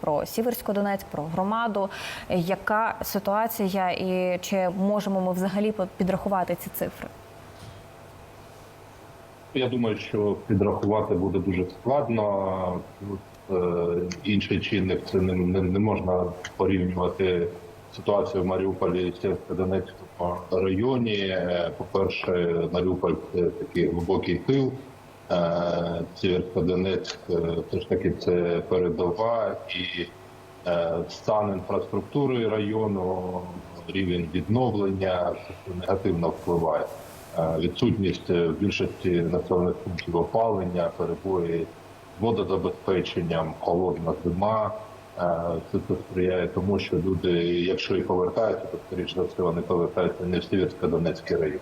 Про Сіверсько-Донецьк, про громаду. Яка ситуація, і чи можемо ми взагалі підрахувати ці цифри? Я думаю, що підрахувати буде дуже складно. Е, інший чинник це не, не, не можна порівнювати ситуацію в Маріуполі і Сєвєродонецькому районі. Е, По-перше, Маріуполь це такий глибокий тил. Сєвєродонецьк е, все ж таки це передова і е, стан інфраструктури району, рівень відновлення негативно впливає. Е, Відсутність в більшості населених пунктів опалення, перебої з водозабезпеченням, холодна зима. Це це сприяє тому, що люди, якщо і повертаються, то скоріш за все вони повертаються не в Сєвєрсько-Донецький район.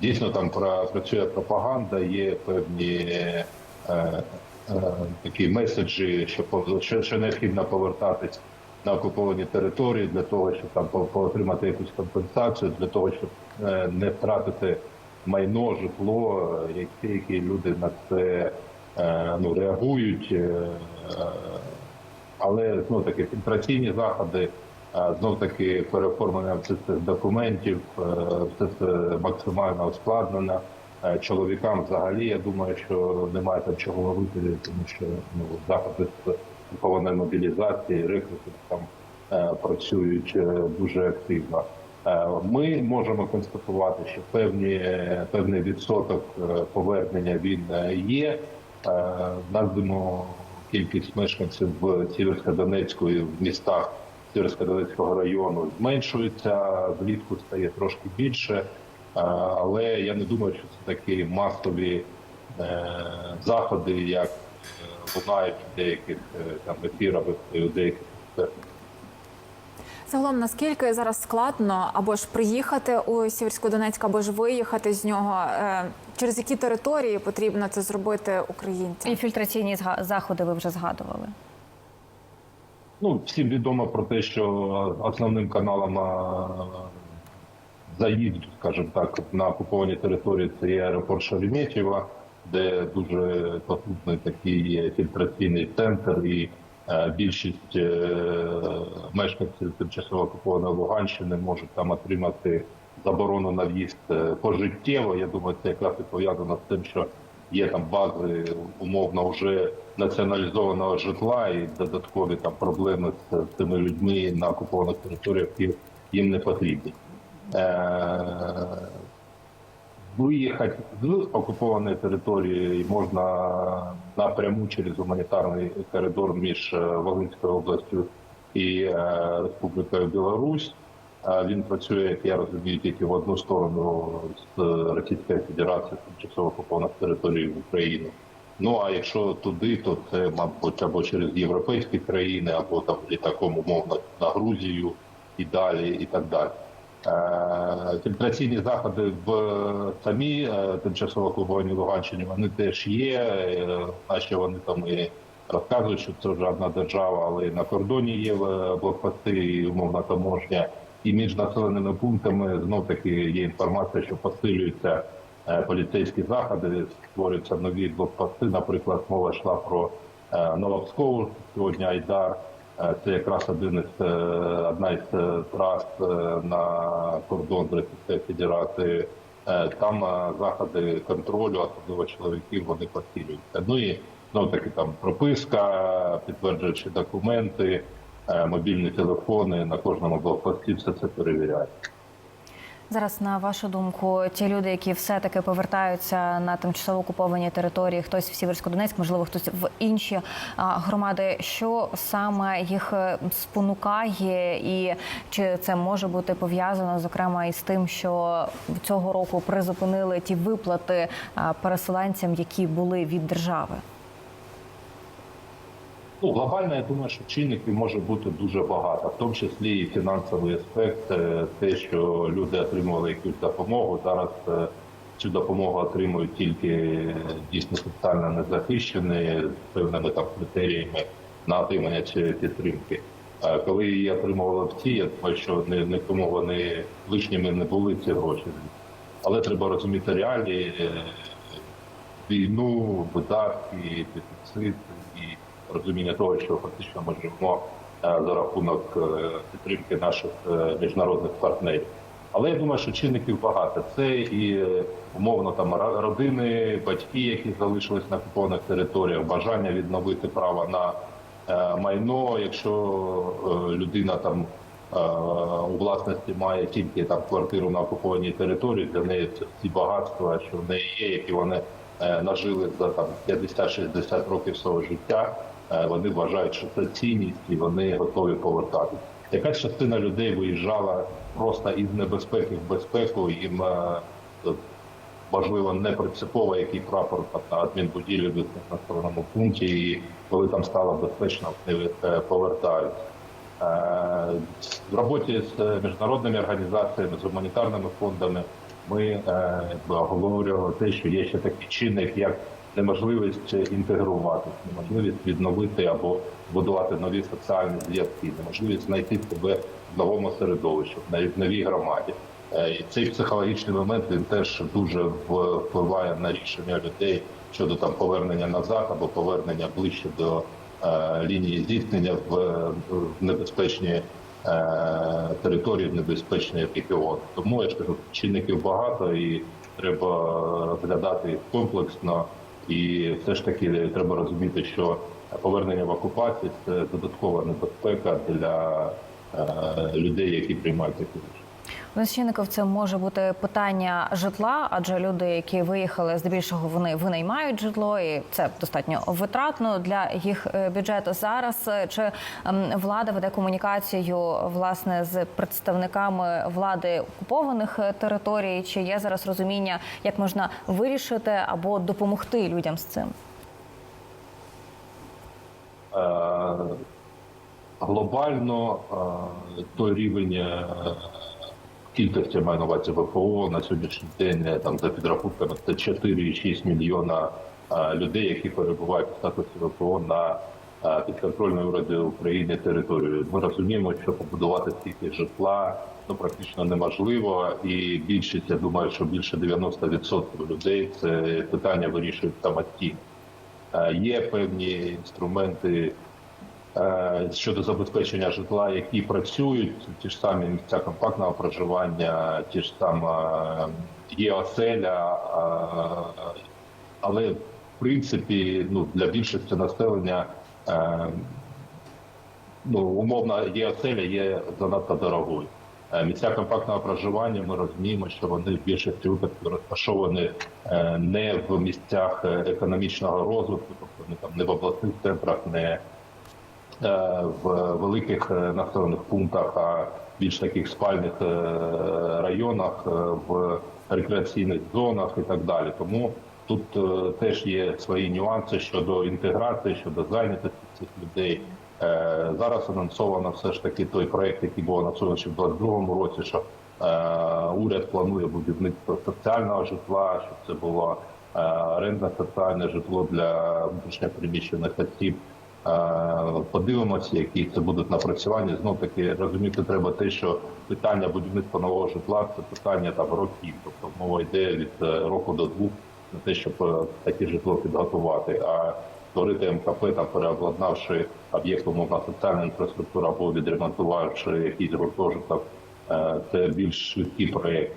Дійсно, там пра- працює пропаганда, є певні е, е, такі меседжі, що, що, що необхідно повертатись на окуповані території для того, щоб там отримати якусь компенсацію, для того, щоб е, не втратити майно, житло, е, які, які люди на це е, ну, реагують. е, е, але знов таки фільтраційні заходи, знов таки переоформлення всіх цих документів, е, все це максимально ускладнено. Е, Чоловікам взагалі я думаю, що немає там чого робити, тому що ну, заходи з групованої мобілізації, рекрутинг там е, працюють дуже активно. Ми можемо констатувати, що певні, певний відсоток повернення він є. Назвемо кількість мешканців в Сіверсько-Донецьку і в містах Сіверсько-Донецького району зменшується, влітку стає трошки більше, Е, але я не думаю, що це такі масові е, заходи, як е, лунають в деяких там ефірах, і у деяких. Загалом, наскільки зараз складно або ж приїхати у Сіверсько-Донецьк, або ж виїхати з нього, через які території потрібно це зробити українцям? І фільтраційні заходи ви вже згадували. Ну, всім відомо про те, що основним каналом заїзду, скажімо так, на окуповані території це є аеропорт Шереметьєво, де дуже потужний такий фільтраційний центр, і е, більшість е, мешканців тимчасово окупованої Луганщини можуть там отримати заборону на в'їзд е, пожиттєво. Я думаю, це якраз і пов'язано з тим, що є там бази умовно вже націоналізованого житла і додаткові там проблеми з цими людьми на окупованих територіях їм- не потрібні. Е, Виїхати з окупованої території можна напряму через гуманітарний коридор між е, Волинською областю і е, Республікою Білорусь. Він працює, як я розумію, тільки в одну сторону з Російської Федерації тимчасово окупованих територій в Україну. Ну а якщо туди, то це, мабуть, або через європейські країни, або там літаком умовно на Грузію і далі, і так далі. Е, Фільтраційні заходи в самій е, тимчасово окупованій Луганщині вони теж є. е, Наші вони там і розказують, що це вже одна держава, але і на кордоні є е, блокпости, і умовна таможня. І між населеними пунктами знов таки є інформація, що посилюються е, поліцейські заходи, створюються нові блокпости. Наприклад, мова йшла про е, Новопскову сьогодні Айдар. Е, Це якраз один із е, одна із е, трас е, на кордон з Російською Федерацією. Е, Там е, заходи контролю, особливо чоловіків, вони посилюються. Ну і знову таки там прописка, підтверджуючи документи, е, мобільні телефони на кожному блокпості все це перевіряють. Зараз, на вашу думку, ті люди, які все-таки повертаються на тимчасово окуповані території, хтось в Сіверсько-Донецьк, можливо, хтось в інші громади, що саме їх е, спонукає, і чи це може бути пов'язано, зокрема, із тим, що цього року призупинили ті виплати переселенцям, які були від держави? Ну, глобально, я думаю, що чинників може бути дуже багато, в тому числі і фінансовий аспект, е, те, що люди отримували якусь допомогу. Зараз е, цю допомогу отримують тільки е, дійсно соціально незахищені з певними там критеріями на отримання цієї підтримки. Коли її отримували всі, я думаю, що не вони лишніми не були ці гроші. Але треба розуміти реалії, війну, видатки, дефіцит розуміння того, що фактично ми живемо е, за рахунок е, підтримки наших е, міжнародних партнерів. Але я думаю, що чинників багато. Це і умовно там родини, батьки, які залишились на окупованих територіях, бажання відновити право на майно, якщо людина там у власності має тільки там квартиру на окупованій території, для неї це всі багатства, що в неї є, які вони нажили за там 50-60 років свого життя. Е, Вони вважають, що це цінність, і вони готові повертатися. Якась частина людей виїжджала просто із небезпеки в безпеку. Їм е, важливо не принципово, який прапор на адмінбудівлі на населеному пункті, і коли там стало безпечно, вони е, повертаються. Е, В роботі з міжнародними організаціями, з гуманітарними фондами ми е, обговорювали те, що є ще такий чинник, як неможливість інтегрувати, неможливість відновити або будувати нові соціальні зв'язки, неможливість знайти себе в новому середовищі, навіть в новій громаді. Е, І цей психологічний момент він теж дуже впливає на рішення людей щодо там повернення назад або повернення ближче до е, лінії зіткнення в, в небезпечні е, території, в небезпечні регіони. Тому я ж кажу, чинників багато і треба розглядати комплексно. І все ж таки треба розуміти, що повернення в окупацію це додаткова небезпека для е, людей, які приймають такі рішення. У це може бути питання житла, адже люди, які виїхали, здебільшого вони винаймають житло, і це достатньо витратно для їх е, бюджету. Зараз е, чи ем, влада веде комунікацію власне з представниками влади окупованих е, територій? Чи є зараз розуміння, як можна вирішити або допомогти людям з цим? Глобально той рівень кількості маю на увазі ВПО на сьогоднішній день е, там за підрахунками це 4,6 мільйона е, людей, які перебувають в статусі ВПО на е, підконтрольної уряду України територію. Ми розуміємо, що побудувати стільки житла ну практично неможливо, і більшість, я думаю, що більше 90% людей це питання вирішують самостійно. Є певні інструменти щодо забезпечення житла, які працюють, ті ж самі місця компактного проживання, ті ж саме є оселя, е, але в принципі ну, для більшості населення е, ну, умовно є оселя, є занадто дорогою. Е, Місця компактного проживання ми розуміємо, що вони в більшості випадків розташовані е, не в місцях е, економічного розвитку, тобто не там не в обласних центрах, не е, в великих е, населених пунктах, а більш таких спальних е, районах, е, в рекреаційних зонах і так далі. Тому тут е, теж є свої нюанси щодо інтеграції, щодо зайнятості цих людей. Е, Зараз анонсовано все ж таки той проект, який був анонсований ще в 2022 році, що е, уряд планує будівництво соціального житла, щоб це було е, орендне соціальне житло для внутрішньопереміщених осіб. Е, Подивимося, які це будуть напрацювання. Знов таки розуміти треба те, що питання будівництва нового житла це питання там років, тобто мова йде від е, року до двох на те, щоб е, таке житло підготувати. А створити МКП там переобладнавши об'єкт умовна соціальна інфраструктура або відремонтувавши якийсь гуртожиток, це більш швидкі проекти.